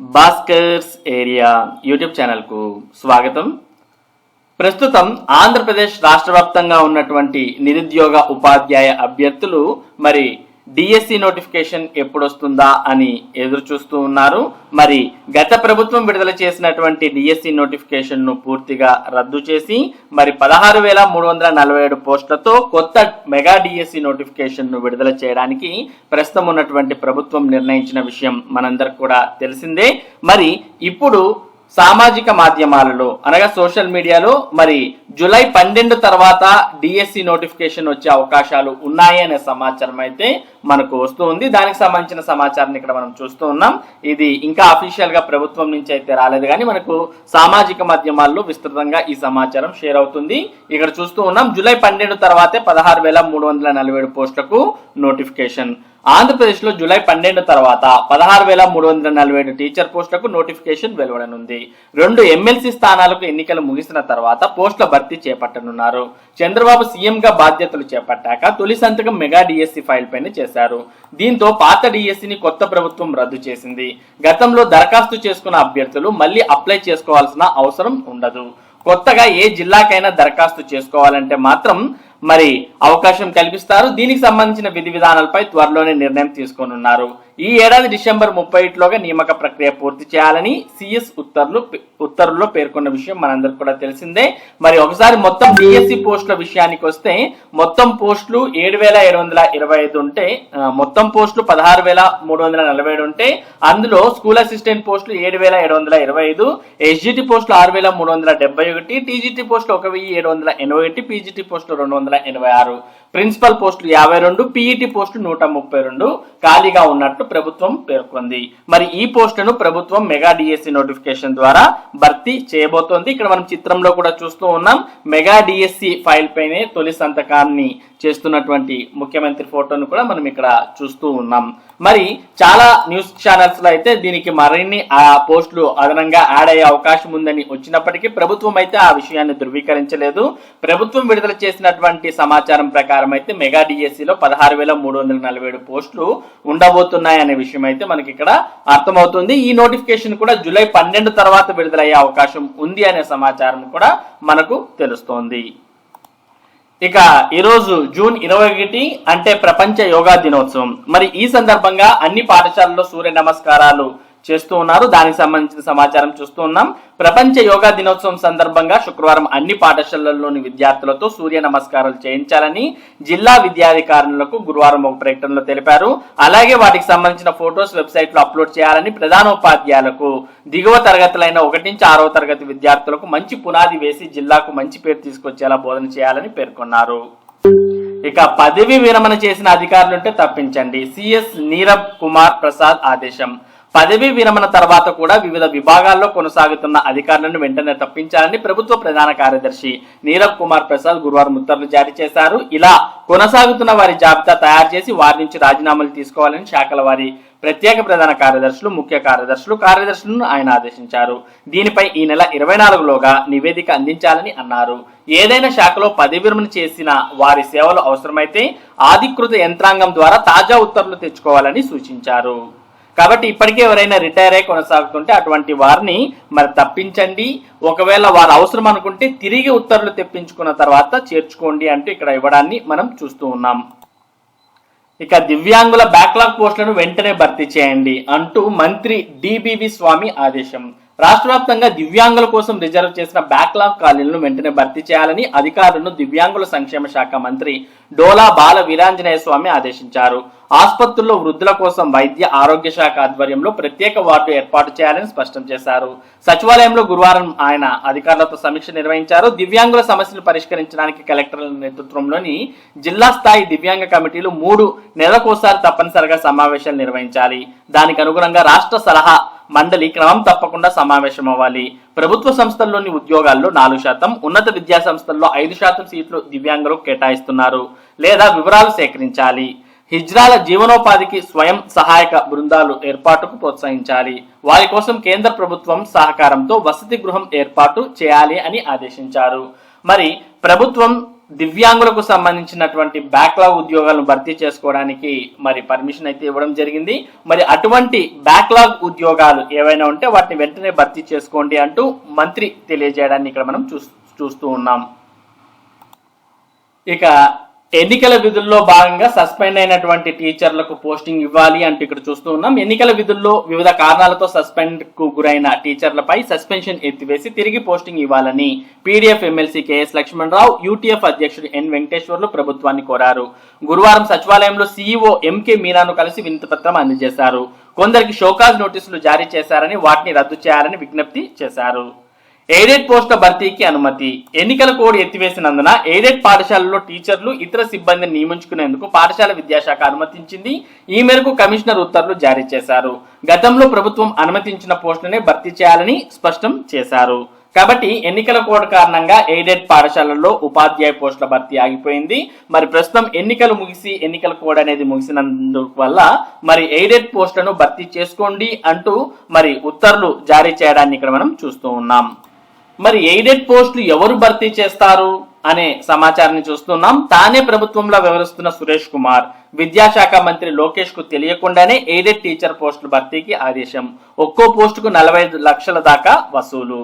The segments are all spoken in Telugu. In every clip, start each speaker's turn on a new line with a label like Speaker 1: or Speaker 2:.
Speaker 1: భాస్కర్స్ ఏరియా యూట్యూబ్ ఛానల్కు స్వాగతం. ప్రస్తుతం ఆంధ్రప్రదేశ్ రాష్ట్ర వ్యాప్తంగా ఉన్నటువంటి నిరుద్యోగ ఉపాధ్యాయ అభ్యర్థులు మరి డిఎస్సి నోటిఫికేషన్ ఎప్పుడు వస్తుందా అని ఎదురు చూస్తూ ఉన్నారు. మరి గత ప్రభుత్వం విడుదల చేసినటువంటి డిఎస్సి నోటిఫికేషన్ను పూర్తిగా రద్దు చేసి మరి పదహారు వేల మూడు వందల నలభై ఏడు పోస్టులతో కొత్త మెగా డిఎస్సి నోటిఫికేషన్ను విడుదల చేయడానికి ప్రస్తుతం ఉన్నటువంటి ప్రభుత్వం నిర్ణయించిన విషయం మనందరికి కూడా తెలిసిందే. మరి ఇప్పుడు సామాజిక మాధ్యమాలలో అనగా సోషల్ మీడియాలో మరి జూలై పన్నెండు తర్వాత డిఎస్సి నోటిఫికేషన్ వచ్చే అవకాశాలు ఉన్నాయి అనే సమాచారం అయితే మనకు వస్తూ ఉంది. దానికి సంబంధించిన సమాచారాన్ని ఇక్కడ మనం చూస్తూ ఉన్నాం. ఇది ఇంకా అఫీషియల్గా ప్రభుత్వం నుంచి అయితే రాలేదు కానీ మనకు సామాజిక మాధ్యమాల్లో విస్తృతంగా ఈ సమాచారం షేర్ అవుతుంది. ఇక్కడ చూస్తూ ఉన్నాం జూలై పన్నెండు తర్వాతే పదహారు వేల మూడు వందల నలభై ఏడు పోస్టులకు నోటిఫికేషన్ ఆంధ్రప్రదేశ్లో జూలై పన్నెండు తర్వాత పదహారు వేల మూడు వందల నలభై ఏడు టీచర్ పోస్టులకు నోటిఫికేషన్ వెలువడనుంది. రెండు ఎమ్మెల్సీ స్థానాలకు ఎన్నికలు ముగిసిన తర్వాత పోస్టుల భర్తీ చేపట్టనున్నారు. చంద్రబాబు సీఎంగా బాధ్యతలు చేపట్టాక తొలి సంతకం మెగా డిఎస్సి ఫైల్ పైన చేశారు. దీంతో పాత డిఎస్సిని కొత్త ప్రభుత్వం రద్దు చేసింది. గతంలో దరఖాస్తు చేసుకున్న అభ్యర్థులు మళ్ళీ అప్లై చేసుకోవాల్సిన అవసరం ఉండదు. కొత్తగా ఏ జిల్లాకైనా దరఖాస్తు చేసుకోవాలంటే మాత్రం మరి అవకాశం కల్పిస్తారు. దీనికి సంబంధించిన విధి విధానాలపై త్వరలోనే నిర్ణయం తీసుకోనున్నారు ఈ ఏడాది డిసెంబర్ ముప్పై ఒకటిలోగా నియామక ప్రక్రియ పూర్తి చేయాలని సిఎస్ ఉత్తర్వులు ఉత్తర్వుల్లో పేర్కొన్న విషయం మనందరికి కూడా తెలిసిందే. మరి ఒకసారి మొత్తం డిఎస్సి పోస్టుల విషయానికి వస్తే మొత్తం పోస్టులు ఏడు వేల ఏడు వందల ఇరవై ఐదు ఉంటే మొత్తం పోస్టులు పదహారు వేల మూడు వందల నలభై ఏడు ఉంటే అందులో స్కూల్ అసిస్టెంట్ పోస్టులు ఏడు వేల ఏడు వందల ఇరవై ఐదు ఎస్జిటి పోస్టులు ఆరు వేల మూడు వందల డెబ్బై ఒకటి టీజీటీ పోస్టులు ఒక వెయ్యి ఏడు వందల ఎనభై ఒకటి పీజీటీ పోస్టులు రెండు వందల ఎనభై ఆరు. ప్రిన్సిపల్ పోస్టులు యాభై రెండు పీఈటీ పోస్టులు నూట ముప్పై రెండు. ఖాళీగా ఉన్నట్టు ప్రభుత్వం పేర్కొంది. మరి ఈ పోస్టును ప్రభుత్వం మెగా డిఎస్సి నోటిఫికేషన్ ద్వారా భర్తీ చేయబోతోంది. ఇక్కడ మనం చిత్రంలో కూడా చూస్తూ ఉన్నాం. మెగా డిఎస్సి ఫైల్ పైనే తొలి సంతకాన్ని చేస్తున్నటువంటి ముఖ్యమంత్రి ఫోటోను కూడా మనం ఇక్కడ చూస్తూ ఉన్నాం. మరి చాలా న్యూస్ ఛానల్స్లో అయితే దీనికి మరిన్ని ఆ పోస్టులు అదనంగా యాడ్ అయ్యే అవకాశం ఉందని వచ్చినప్పటికీ ప్రభుత్వం అయితే ఆ విషయాన్ని ధృవీకరించలేదు. ప్రభుత్వం విడుదల చేసినటువంటి సమాచారం ప్రకారం అయితే మెగా డిఎస్సిలో పదహారు వేల మూడు వందల నలభై ఏడు పోస్టులు ఉండబోతున్నాయి అనే విషయం అయితే మనకి ఇక్కడ అర్థమవుతుంది. ఈ నోటిఫికేషన్ కూడా జూలై పన్నెండు తర్వాత విడుదలయ్యే అవకాశం ఉంది అనే సమాచారం కూడా మనకు తెలుస్తోంది. ఇక ఈరోజు జూన్ ఇరవై ఒకటి అంటే ప్రపంచ యోగా దినోత్సవం. మరి ఈ సందర్భంగా అన్ని పాఠశాలల్లో సూర్య నమస్కారాలు చేస్తూ ఉన్నారు. దానికి సంబంధించిన సమాచారం చూస్తూ ఉన్నాం. ప్రపంచ యోగా దినోత్సవం సందర్భంగా శుక్రవారం అన్ని పాఠశాలల్లోని విద్యార్థులతో సూర్య నమస్కారాలు చేయించాలని జిల్లా విద్యాధికారులకు గురువారం ఒక ప్రకటనలో తెలిపారు. అలాగే వాటికి సంబంధించిన ఫొటోస్ వెబ్సైట్లో అప్లోడ్ చేయాలని ప్రధానోపాధ్యాయులకు దిగువ తరగతులైన ఒకటి నుంచి ఆరవ తరగతి విద్యార్థులకు మంచి పునాది వేసి జిల్లాకు మంచి పేరు తీసుకొచ్చేలా బోధన చేయాలని పేర్కొన్నారు. ఇక పదవి విరమణ చేసిన అధికారులుంటే తప్పించండి. సిఎస్ నీరబ్ కుమార్ ప్రసాద్ ఆదేశం. పదవీ విరమణ తర్వాత కూడా వివిధ విభాగాల్లో కొనసాగుతున్న అధికారులను వెంటనే తప్పించాలని ప్రభుత్వ ప్రధాన కార్యదర్శి నీరవ్ కుమార్ ప్రసాద్ గురువారం ఉత్తర్వులు జారీ చేశారు. ఇలా కొనసాగుతున్న వారి జాబితా తయారు చేసి వారి నుంచి రాజీనామాలు తీసుకోవాలని శాఖల వారి ప్రత్యేక ప్రధాన కార్యదర్శులు ముఖ్య కార్యదర్శులు కార్యదర్శులను ఆయన ఆదేశించారు. దీనిపై ఈ నెల ఇరవై నాలుగులోగా నివేదిక అందించాలని అన్నారు. ఏదైనా శాఖలో పదవి విరమణ చేసిన వారి సేవలు అవసరమైతే ఆధికృత యంత్రాంగం ద్వారా తాజా ఉత్తర్వులు తెచ్చుకోవాలని సూచించారు. కాబట్టి ఇప్పటికే ఎవరైనా రిటైర్ అయి కొనసాగుతుంటే అటువంటి వారిని మరి తప్పించండి. ఒకవేళ వారు అవసరం అనుకుంటే తిరిగి ఉత్తర్వులు తెప్పించుకున్న తర్వాత చేర్చుకోండి అంటూ ఇక్కడ ఇవ్వడాన్ని మనం చూస్తూ ఉన్నాం. ఇక దివ్యాంగుల బ్యాక్లాగ్ పోస్టులను వెంటనే భర్తీ చేయండి అంటూ మంత్రి డిబివి స్వామి ఆదేశం. రాష్ట్ర వ్యాప్తంగా దివ్యాంగుల కోసం రిజర్వ్ చేసిన బ్యాక్లాగ్ ఖాళీలను వెంటనే భర్తీ చేయాలని అధికారులను దివ్యాంగుల సంక్షేమ శాఖ మంత్రి డోలా బాల వీరాంజనేయ స్వామి ఆదేశించారు. ఆసుపత్రుల్లో వృద్ధుల కోసం వైద్య ఆరోగ్య శాఖ ఆధ్వర్యంలో ప్రత్యేక వార్డు ఏర్పాటు చేయాలని స్పష్టం చేశారు. సచివాలయంలో గురువారం ఆయన అధికారులతో సమీక్ష నిర్వహించారు. దివ్యాంగుల సమస్యలు పరిష్కరించడానికి కలెక్టర్ల నేతృత్వంలోని జిల్లా స్థాయి దివ్యాంగ కమిటీలు మూడు నెలలకోసారి తప్పనిసరిగా సమావేశాలు నిర్వహించాలి. దానికి అనుగుణంగా రాష్ట్ర సలహా మండలి క్రమం తప్పకుండా సమావేశం అవ్వాలి. ప్రభుత్వ సంస్థల్లోని ఉద్యోగాల్లో నాలుగు శాతం ఉన్నత విద్యా సంస్థల్లో ఐదు శాతం సీట్లు దివ్యాంగులకు కేటాయిస్తున్నారు లేదా వివరాలు సేకరించాలి. హిజ్రాల జీవనోపాధికి స్వయం సహాయక బృందాలు ఏర్పాటుకు ప్రోత్సహించాలి. వారి కోసం కేంద్ర ప్రభుత్వం సహకారంతో వసతి గృహం ఏర్పాటు చేయాలి అని ఆదేశించారు. మరి ప్రభుత్వం దివ్యాంగులకు సంబంధించినటువంటి బ్యాక్లాగ్ ఉద్యోగాలను భర్తీ చేసుకోవడానికి మరి పర్మిషన్ అయితే ఇవ్వడం జరిగింది. మరి అటువంటి బ్యాక్లాగ్ ఉద్యోగాలు ఏవైనా ఉంటే వాటిని వెంటనే భర్తీ చేసుకోండి అంటూ మంత్రి తెలియజేయడాన్ని ఇక్కడ మనం చూ చూస్తూ ఉన్నాం. ఇక ఎన్నికల విధుల్లో భాగంగా సస్పెండ్ అయినటువంటి టీచర్లకు పోస్టింగ్ ఇవ్వాలి అంటూ ఇక్కడ చూస్తూ ఉన్నాం. ఎన్నికల విధుల్లో వివిధ కారణాలతో సస్పెండ్కు గురైన టీచర్లపై సస్పెన్షన్ ఎత్తివేసి తిరిగి పోస్టింగ్ ఇవ్వాలని PDF MLC KS Lakshmanarao UTF అధ్యక్షుడు ఎన్ వెంకటేశ్వర్లు ప్రభుత్వాన్ని కోరారు. గురువారం సచివాలయంలో సీఈఓ ఎంకే మీనాను కలిసి వినతిపత్రం అందజేశారు. కొందరికి షోకాజ్ నోటీసులు జారీ చేశారని వాటిని రద్దు చేయాలని విజ్ఞప్తి చేశారు. ఎయిడెడ్ పోస్టుల భర్తీకి అనుమతి. ఎన్నికల కోడ్ ఎత్తివేసినందున ఎయిడెడ్ పాఠశాలలో టీచర్లు ఇతర సిబ్బందిని నియమించుకునేందుకు పాఠశాల విద్యాశాఖ అనుమతించింది. ఈ మేరకు కమిషనర్ ఉత్తర్వులు జారీ చేశారు. గతంలో ప్రభుత్వం అనుమతించిన పోస్టులనే భర్తీ చేయాలని స్పష్టం చేశారు. కాబట్టి ఎన్నికల కోడ్ కారణంగా ఎయిడెడ్ పాఠశాలల్లో ఉపాధ్యాయ పోస్టుల భర్తీ ఆగిపోయింది. మరి ప్రస్తుతం ఎన్నికలు ముగిసి ఎన్నికల కోడ్ అనేది ముగిసినందువల్ల మరి ఎయిడెడ్ పోస్టులను భర్తీ చేసుకోండి అంటూ మరి ఉత్తర్వులు జారీ చేయడాన్ని ఇక్కడ మనం చూస్తూ ఉన్నాం. మరి ఎయిడెడ్ పోస్టులు ఎవరు భర్తీ చేస్తారు అనే సమాచారాన్ని చూస్తున్నాం. తానే ప్రభుత్వంలో వివరిస్తున్న సురేష్ కుమార్ విద్యాశాఖ మంత్రి లోకేష్కు తెలియకుండానే ఎయిడెడ్ టీచర్ పోస్టుల భర్తీకి ఆదేశం. ఒక్కో పోస్టుకు నలభై ఐదు లక్షల దాకా వసూలు.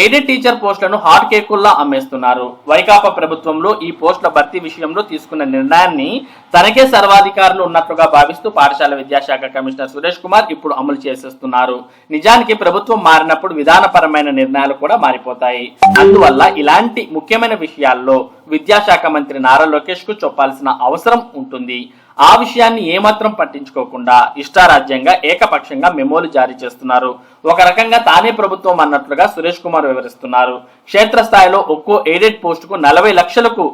Speaker 1: ఎయిడెడ్ టీచర్ పోస్టులను హాట్ కేకుల్లా అమ్మేస్తున్నారు? వైకాపా ప్రభుత్వంలో ఈ పోస్టుల భర్తీ విషయంలో తీసుకున్న నిర్ణయాన్ని తనకే సర్వాధికారులు ఉన్నట్లుగా భావిస్తూ పాఠశాల విద్యాశాఖ కమిషనర్ సురేష్ కుమార్ ఇప్పుడు అమలు చేసేస్తున్నారు. నిజానికి ప్రభుత్వం మారినప్పుడు విధానపరమైన నిర్ణయాలు కూడా మారిపోతాయి. అందువల్ల ఇలాంటి ముఖ్యమైన విషయాల్లో విద్యాశాఖ మంత్రి నారా లోకేష్కు చెప్పాల్సిన అవసరం ఉంటుంది. ఆ విషయాన్ని ఏమాత్రం పట్టించుకోకుండా ఇష్టారాజ్యంగా ఏకపక్షంగా మెమోలు జారీ చేస్తున్నారు. ఒక రకంగా తానే ప్రభుత్వం అన్నట్లుగా సురేష్ కుమార్ వివరిస్తున్నారు. క్షేత్రస్థాయిలో ఒక్కో ఎయిడెడ్ పోస్టుకు నలభై లక్షలకు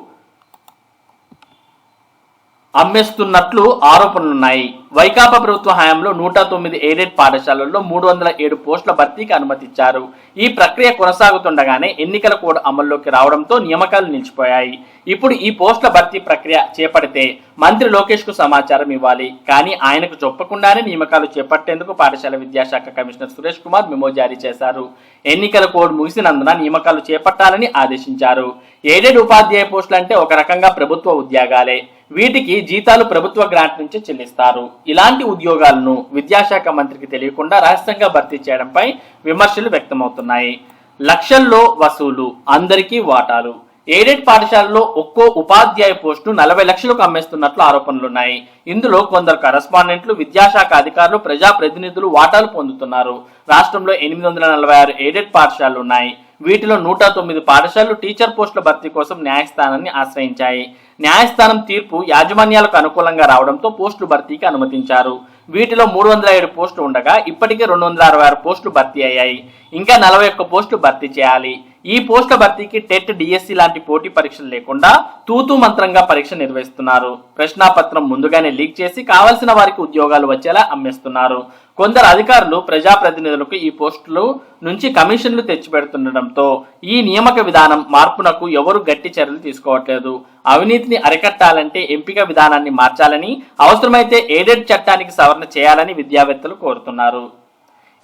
Speaker 1: అమ్మేస్తున్నట్లు ఆరోపణలున్నాయి. వైకాపా ప్రభుత్వ హయాంలో నూట తొమ్మిది ఎయిడెడ్ పాఠశాలల్లో మూడు వందల ఏడు పోస్టుల భర్తీకి అనుమతిచ్చారు. ఈ ప్రక్రియ కొనసాగుతుండగానే ఎన్నికల కోడ్ అమల్లోకి రావడంతో నియామకాలు నిలిచిపోయాయి. ఇప్పుడు ఈ పోస్టుల భర్తీ ప్రక్రియ చేపడితే మంత్రి లోకేష్కు సమాచారం ఇవ్వాలి. కానీ ఆయనకు చెప్పకుండానే నియామకాలు చేపట్టేందుకు పాఠశాల విద్యాశాఖ కమిషనర్ సురేష్ కుమార్ మెమో జారీ చేశారు. ఎన్నికల కోడ్ ముగిసినందున నియామకాలు చేపట్టాలని ఆదేశించారు. ఎయిడెడ్ ఉపాధ్యాయ పోస్టులు అంటే ఒక రకంగా ప్రభుత్వ ఉద్యోగాలే. వీటికి జీతాలు ప్రభుత్వ గ్రాంట్ నుంచి చెల్లిస్తారు. ఇలాంటి ఉద్యోగాలను విద్యాశాఖ మంత్రికి తెలియకుండా రహస్యంగా భర్తీ చేయడంపై విమర్శలు వ్యక్తమవుతున్నాయి. లక్షల్లో వసూలు అందరికీ వాటాలు. ఎయిడెడ్ పాఠశాలలో ఒక్కో ఉపాధ్యాయ పోస్టు నలభై లక్షలకు అమ్మేస్తున్నట్లు ఆరోపణలున్నాయి. ఇందులో కొందరు కరస్పాండెంట్లు విద్యాశాఖ అధికారులు ప్రజాప్రతినిధులు వాటాలు పొందుతున్నారు. రాష్ట్రంలో ఎనిమిది వందల నలభై ఆరు ఎయిడెడ్ పాఠశాలలు ఉన్నాయి. వీటిలో నూట తొమ్మిది పాఠశాలలు టీచర్ పోస్టుల భర్తీ కోసం న్యాయస్థానాన్ని ఆశ్రయించాయి. న్యాయస్థానం తీర్పు యాజమాన్యాలకు అనుకూలంగా రావడంతో పోస్టులు భర్తీకి అనుమతించారు. వీటిలో మూడు వందల ఏడు పోస్టులు ఉండగా ఇప్పటికే రెండు వందల అరవై ఆరు పోస్టులు భర్తీ అయ్యాయి. ఇంకా నలభై ఒక్క పోస్టులు భర్తీ చేయాలి. ఈ పోస్టుల భర్తీకి టెట్ డిఎస్సి లాంటి పోటీ పరీక్షలు లేకుండా తూతు మంత్రంగా పరీక్ష నిర్వహిస్తున్నారు. ప్రశ్నాపత్రం ముందుగానే లీక్ చేసి కావలసిన వారికి ఉద్యోగాలు వచ్చేలా అమ్మేస్తున్నారు. కొందరు అధికారులు ప్రజాప్రతినిధులకు ఈ పోస్టులు నుంచి కమిషన్లు తెచ్చిపెడుతుండటంతో ఈ నియామక విధానం మార్పునకు ఎవరు గట్టి చర్యలు తీసుకోవట్లేదు. అవినీతిని అరికట్టాలంటే ఎంపిక విధానాన్ని మార్చాలని అవసరమైతే ఎయిడెడ్ చట్టానికి సవరణ చేయాలని విద్యావేత్తలు కోరుతున్నారు.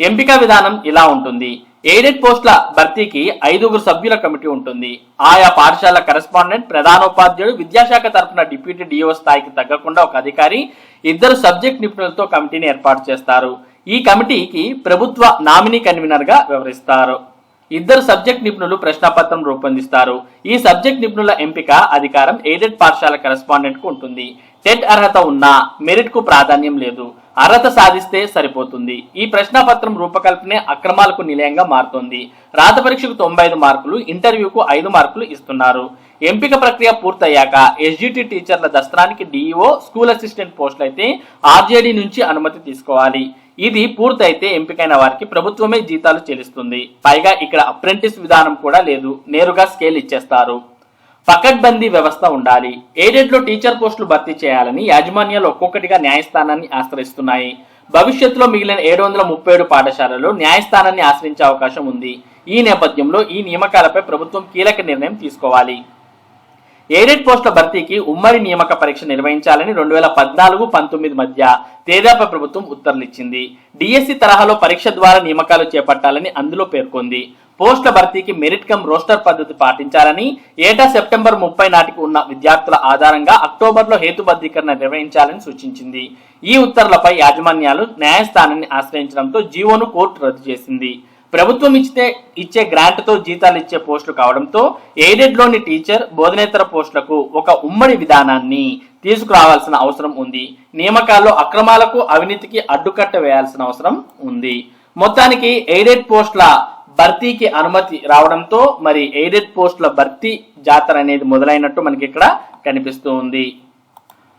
Speaker 1: ఎంపిక విధానం ఇలా ఉంటుంది. ఎయిడెడ్ పోస్టుల భర్తీకి ఐదుగురు సభ్యుల కమిటీ ఉంటుంది. ఆయా పాఠశాల కరెస్పాండెంట్ ప్రధానోపాధ్యాయుడు విద్యాశాఖ తరఫున డిప్యూటీ డిఓ స్థాయికి తగ్గకుండా ఒక అధికారి ఇద్దరు సబ్జెక్ట్ నిపుణులతో కమిటీని ఏర్పాటు చేస్తారు. ఈ కమిటీకి ప్రభుత్వ నామినీ కన్వీనర్గా వ్యవహరిస్తారు. ఇద్దరు సబ్జెక్ట్ నిపుణులు ప్రశ్నాపత్రం రూపొందిస్తారు. ఈ సబ్జెక్ట్ నిపుణుల ఎంపిక అధికారం ఎయిడెడ్ పాఠశాల కరెస్పాండెంట్కు ఉంటుంది. టెట్ అర్హత ఉన్నా మెరిట్కు ప్రాధాన్యం లేదు. అర్హత సాధిస్తే సరిపోతుంది. ఈ ప్రశ్నాపత్రం రూపకల్పనే అక్రమాలకు నిలయంగా మారుతోంది. రాత పరీక్షకు తొంభై ఐదు మార్కులు ఇంటర్వ్యూకు ఐదు మార్కులు ఇస్తున్నారు. ఎంపిక ప్రక్రియ పూర్తయ్యాక ఎస్జిటి టీచర్ల దస్త్రానికి డిఈఓ స్కూల్ అసిస్టెంట్ పోస్టులు అయితే ఆర్జేడీ నుంచి అనుమతి తీసుకోవాలి. ఇది పూర్తయితే ఎంపికైన వారికి ప్రభుత్వమే జీతాలు చెల్లిస్తుంది. పైగా ఇక్కడ అప్రెంటిస్ విధానం కూడా లేదు. నేరుగా స్కేల్ ఇచ్చేస్తారు. పకడ్బందీ వ్యవస్థ ఉండాలి. ఏడెడ్లో టీచర్ పోస్టులు భర్తీ చేయాలని యాజమాన్యాలు ఒక్కొక్కటిగా న్యాయస్థానాన్ని ఆశ్రయిస్తున్నాయి. భవిష్యత్తులో మిగిలిన ఏడు వందల ముప్పై ఏడు పాఠశాలలు న్యాయస్థానాన్ని ఆశ్రయించే అవకాశం ఉంది. ఈ నేపథ్యంలో ఈ నియామకాలపై ప్రభుత్వం కీలక నిర్ణయం తీసుకోవాలి. ఎయిడెడ్ పోస్టుల భర్తీకి ఉమ్మడి నియామక పరీక్ష నిర్వహించాలని రెండు వేల పద్నాలుగు పంతొమ్మిది మధ్య తేదాప ప్రభుత్వం ఉత్తర్వులు ఇచ్చింది డిఎస్సి తరహాలో పరీక్ష ద్వారా నియామకాలు చేపట్టాలని అందులో పేర్కొంది. పోస్టుల భర్తీకి మెరిట్ కమ్ రోస్టర్ పద్ధతి పాటించాలని ఏటా సెప్టెంబర్ ముప్పై నాటికి ఉన్న విద్యార్థుల ఆధారంగా అక్టోబర్లో హేతుబద్ధీకరణ నిర్వహించాలని సూచించింది. ఈ ఉత్తర్వులపై యాజమాన్యాలు న్యాయస్థానాన్ని ఆశ్రయించడంతో జీవోను కోర్టు రద్దు చేసింది. ప్రభుత్వం ఇచ్చితే ఇచ్చే గ్రాంట్తో జీతాలు ఇచ్చే పోస్టులు కావడంతో ఎయిడెడ్లోని టీచర్ బోధనేతర పోస్టులకు ఒక ఉమ్మడి విధానాన్ని తీసుకురావాల్సిన అవసరం ఉంది. నియామకాల్లో అక్రమాలకు అవినీతికి అడ్డుకట్ట వేయాల్సిన అవసరం ఉంది. మొత్తానికి ఎయిడెడ్ పోస్టుల భర్తీకి అనుమతి రావడంతో మరి ఎయిడెడ్ పోస్టుల భర్తీ జాతర అనేది మొదలైనట్టు మనకి ఇక్కడ కనిపిస్తూ ఉంది.